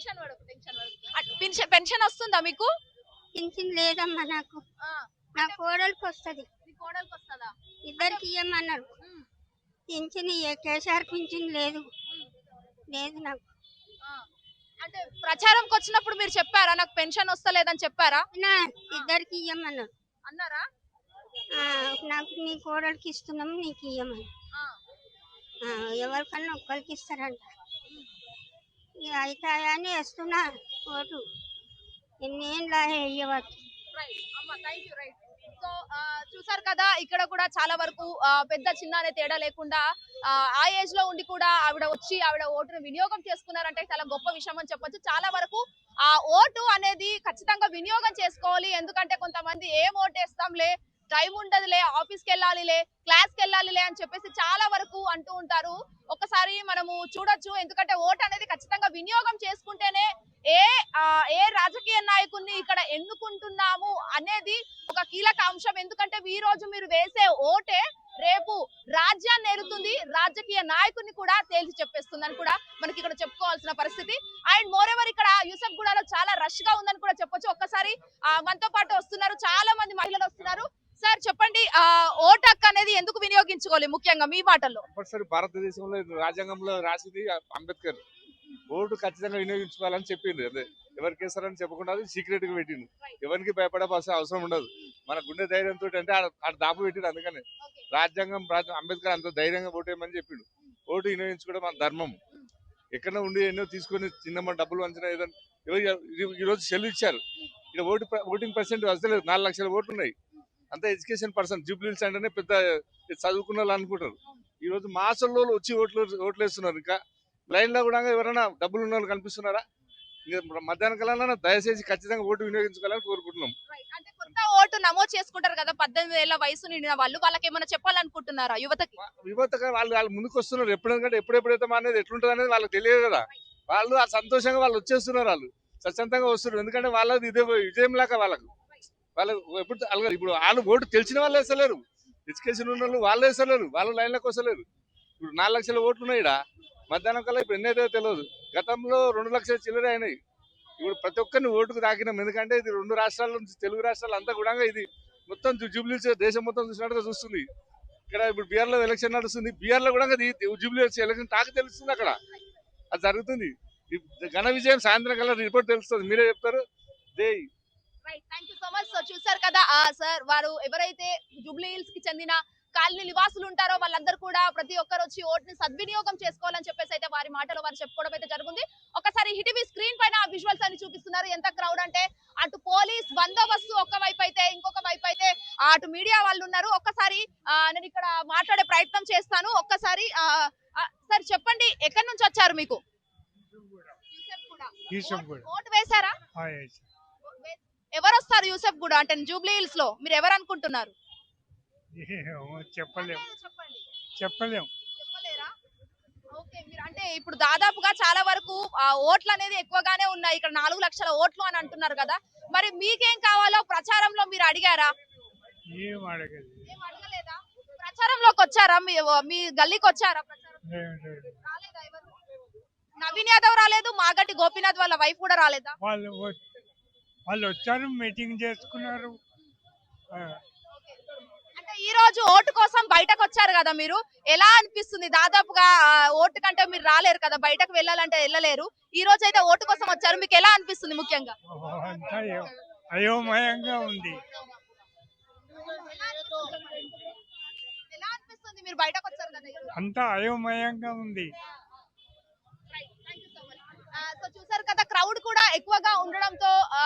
Tension పడకు tension పడకు. At pension pension వస్తుందా మీకు? పింఛన్ లేదమ్మా నాకు. ఆ, నా కోడలికి వస్తుంది. మీ కోడలికి వస్తుందా? ఇద్దరికి ఇవ్వమన్నారు ఉమ్, పింఛన్ ఇయ్య కేసీఆర్ పింఛన్ లేదు. ఉమ్, లేదు నాకు. ఆ. అంటే ప్రచారంకి వచ్చినప్పుడు మీరు చెప్పారా నాకు పెన్షన్ వస్తలేదని చెప్పారా? నా ఇద్దరికి ఇవ్వమన్నారు అన్నారా? ఆ, నాకు నీ కోడలికి ఇస్తున్నాము నీకు ఇవ్వమని ఆ, ఆ, ఎవరికన్నా ఒక్కరికి ఇస్తారంట. ఇక వేస్తున్నా ఓటు. ఎన్నేళ్ళ వేయవచ్చు సో చూసారు కదా ఇక్కడ కూడా చాలా వరకు పెద్ద చిన్న అనే తేడా లేకుండా ఆ, ఏజ్లో ఉండి కూడా ఆవిడ వచ్చి ఆవిడ ఓటును వినియోగం చేసుకున్నారంటే చాలా గొప్ప విషయం అని చెప్పొచ్చు. చాలా వరకు ఆ ఓటు అనేది ఖచ్చితంగా వినియోగం చేసుకోవాలి. ఎందుకంటే కొంతమంది ఏం ఓటు వేస్తాంలే టైం ఉండదులే ఆఫీస్కి వెళ్ళాలిలే క్లాస్కి వెళ్ళాలిలే అని చెప్పేసి చాలా వరకు అంటూ ఉంటారు. ఒకసారి మనము చూడొచ్చు ఎందుకంటే ఓటు అనేది వినియోగం చేసుకుంటేనే ఏ ఏ రాజకీయ నాయకుడిని ఇక్కడ ఎన్నుకుంటున్నాము అనేది ఒక కీలక అంశం. ఎందుకంటే ఈ రోజు మీరు వేసే ఓటే రేపు రాజ్యాన్ని ఏలుతుంది రాజకీయ నాయకుడిని కూడా తేల్చి చెప్పేస్తుందని కూడా మనకి ఇక్కడ చెప్పుకోవాల్సిన పరిస్థితి. అండ్ మోరెవర్ ఇక్కడ యూసఫ్ గూడలో చాలా రష్గా ఉందని కూడా చెప్పొచ్చు. ఒక్కసారి మనతో పాటు వస్తున్నారు చాలా మంది మహిళలు వస్తున్నారు. సార్ చెప్పండి ఆ ఓటు హక్కు అనేది ఎందుకు వినియోగించుకోవాలి ముఖ్యంగా మీ మాటల్లో? భారతదేశంలో రాజ్యాంగంలో రాసింది అంబేద్కర్. ఓటు ఖచ్చితంగా వినియోగించుకోవాలని చెప్పింది. అదే ఎవరికి వేస్తారని చెప్పకుండా సీక్రెట్గా పెట్టింది. ఎవరికి భయపడే అవసరం అవసరం ఉండదు. మన గుండె ధైర్యంతో అంటే ఆడ దాపు పెట్టిండు అందుకనే. రాజ్యాంగం రాజ్యం అంబేద్కర్ అంత ధైర్యంగా ఓటు వేయమని చెప్పిండు. ఓటు వినియోగించుకోవడం మన ధర్మం. ఎక్కడ ఉండి ఎన్నో తీసుకొని చిన్న డబ్బులు వంచిన ఏదైనా ఎవరు- ఈ- ఈ రోజు సెల్ ఇచ్చారు. ఇక్కడ ఓటు ఓటింగ్ పర్సెంట్ వస్తలేదు నాలుగు లక్షల ఓట్లు ఉన్నాయి. అంతా ఎడ్యుకేషన్ పర్సన్ జూబ్లీస్ అంటేనే పెద్ద చదువుకున్న వాళ్ళు అనుకుంటారు. ఈ రోజు మాసంలో వచ్చి ఓట్లు ఓట్లు వేస్తున్నారు ఇంకా. లైన్లో కూడా ఎవరైనా డబ్బులు ఉన్న వాళ్ళు కనిపిస్తున్నారా? మధ్యాహ్నం కల్లా దయచేసి ఖచ్చితంగా ఓటు వినియోగించుకోవాలని కోరుకుంటున్నాం. అంటే కొత్త ఓటు నమోదు చేసుకుంటారు కదా పద్దెనిమిది ఏళ్ళ వయసు నిండిన వాళ్ళు వాళ్ళకి ఏమైనా చెప్పాలనుకుంటున్నారా యువతకి? యువతగా వాళ్ళు వాళ్ళు ముందుకు వస్తున్నారు ఎప్పుడెందుకంటే ఎప్పుడెప్పుడైతే అనేది ఎట్లుంటుంది అనేది వాళ్ళకి తెలియదు కదా. వాళ్ళు సంతోషంగా వాళ్ళు వచ్చేస్తున్నారు వాళ్ళు. స్వచ్ఛందంగా వస్తున్నారు. ఎందుకంటే వాళ్ళది ఇదే విజయం లాగా వాళ్ళకు. వాళ్ళకు ఎప్పుడు ఇప్పుడు వాళ్ళు ఓటు తెలిసిన వాళ్ళు వేస్తలేరు. ఎడ్యుకేషన్ ఉన్న వాళ్ళు వాళ్ళు వేస్తలేరు. వాళ్ళు లైన్లోకి వస్తలేరు. ఇప్పుడు నాలుగు లక్షల ఓట్లు ఉన్నాయి మధ్యాహ్నం కల్లా ఇప్పుడు ఎన్నైతే తెలియదు గతంలో రెండు లక్షల చిల్లర అయినాయి. ఇప్పుడు ప్రతి ఒక్కరిని ఓటుకు తాకినాం. ఎందుకంటే ఇది రెండు రాష్ట్రాల నుంచి తెలుగు రాష్ట్రాలు అంతా కూడా ఇది మొత్తం జూబ్లీస్ దేశం మొత్తం చూసినట్టుగా చూస్తుంది. ఇక్కడ ఇప్పుడు బీఆర్లో ఎలక్షన్ నడుస్తుంది. బీఆర్లో కూడా జూబ్లీ ఎలక్షన్ తాకి తెలుస్తుంది అక్కడ. అది జరుగుతుంది. ఘన విజయం సాయంత్రం కల్లా రిపోర్ట్ తెలుస్తుంది. మీరే చెప్తారు? They thank you so much sir చూసారు కదా సార్ వారు ఎవరైతే జూబ్లీ హిల్స్కి చెందిన కాలనీ నివాసులు ఉంటారో వాళ్ళందరూ కూడా ప్రతి ఒక్కరు వచ్చి ఓటుని సద్వినియోగం చేసుకోవాలని చెప్పేసి అయితే వారి మాటలు వారు చెప్పుకోవడం అయితే జరుగుతుంది ఒకసారి హిటివి స్క్రీన్ పైన ఆ విజువల్స్ అని చూపిస్తున్నారు. ఎంత క్రౌడ్ అంటే అటు పోలీస్ బందోబస్తు ఒక వైపు అయితే ఇంకొక వైపు అయితే అటు మీడియా వాళ్ళు ఉన్నారు. ఒక్కసారి నేను ఇక్కడ మాట్లాడే ప్రయత్నం చేస్తాను. ఒక్కసారి సార్ చెప్పండి ఎక్కడి నుంచి వచ్చారు మీకు. ఓటు వేశారా. ఎవరు వస్తారు యూసఫ్ కూడా అంటే జూబ్లీ హిల్స్లో మీరు ఎవరు అనుకుంటున్నారు? చెప్పలేం. చెప్పలేం. అంటే ఇప్పుడు దాదాపుగా చాలా వరకు ఆ, ఓట్లు అనేది ఎక్కువగానే ఉన్నాయి. ఇక్కడ నాలుగు లక్షల ఓట్లు అని అంటున్నారు కదా. మరి మీకేం కావాలో ప్రచారంలో మీరు అడిగారా? ఏం అడగలేదా. ప్రచారంలోకి వచ్చారా? మీ మీ గల్లీకి వచ్చారా నవీన్ యాదవ్ రాలేదు మాగంటి గోపీనాథ్ వాళ్ళ వైఫ్ కూడా రాలేదా? వాళ్ళు వాళ్ళు వచ్చారు మీటింగ్ చేసుకున్నారు. ఈ రోజు ఓటు కోసం బయటకు వచ్చారు కదా మీరు? ఎలా అనిపిస్తుంది? దాదాపుగా ఓటు కంటే మీరు రాలేరు కదా? బయటకు వెళ్ళాలంటే వెళ్ళలేరు. ఈ రోజు అయితే ఓటు కోసం వచ్చారు. మీకు ఎలా అనిపిస్తుంది ముఖ్యంగా? అయోమయంగా ఉంది. ఎలా అనిపిస్తుంది మీరు బయటకు వచ్చారు కదా ఈరోజు? అంతా అయోమయంగా ఉంది. సో చూసారు కదా క్రౌడ్ కూడా ఎక్కువగా ఉండడంతో ఆ,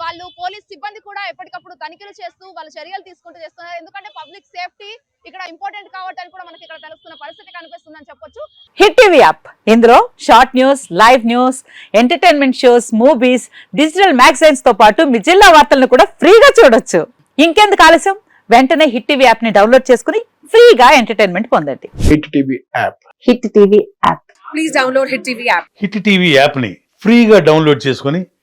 వాళ్ళు పోలీస్ సిబ్బంది కూడా ఎప్పటికప్పుడు తనిఖీలు చేస్తూ వాళ్ళ చర్యలు తీసుకుంటూ చేస్తున్నారు. ఎందుకంటే పబ్లిక్ సేఫ్టీ ఇక్కడ ఇంపార్టెంట్ అని కూడా మనకి ఇక్కడ తెలుస్తున్న పరిస్థితి కనిపిస్తుందని చెప్పొచ్చు. Hit TV app. ఇందులో short news live news entertainment shows movies digital మ్యాగజైన్స్తో పాటు మీ జిల్లా వార్తలను కూడా ఫ్రీగా చూడొచ్చు. ఇంకెందుకు ఆలస్యం? వెంటనే హిట్ టీవీ యాప్ని డౌన్లోడ్ చేసుకుని ఫ్రీగా ఎంటర్టైన్మెంట్ పొందండి. Hit TV app. Hit TV app. Hit TV యాప్ని ఫ్రీగా డౌన్లోడ్ చేసుకొని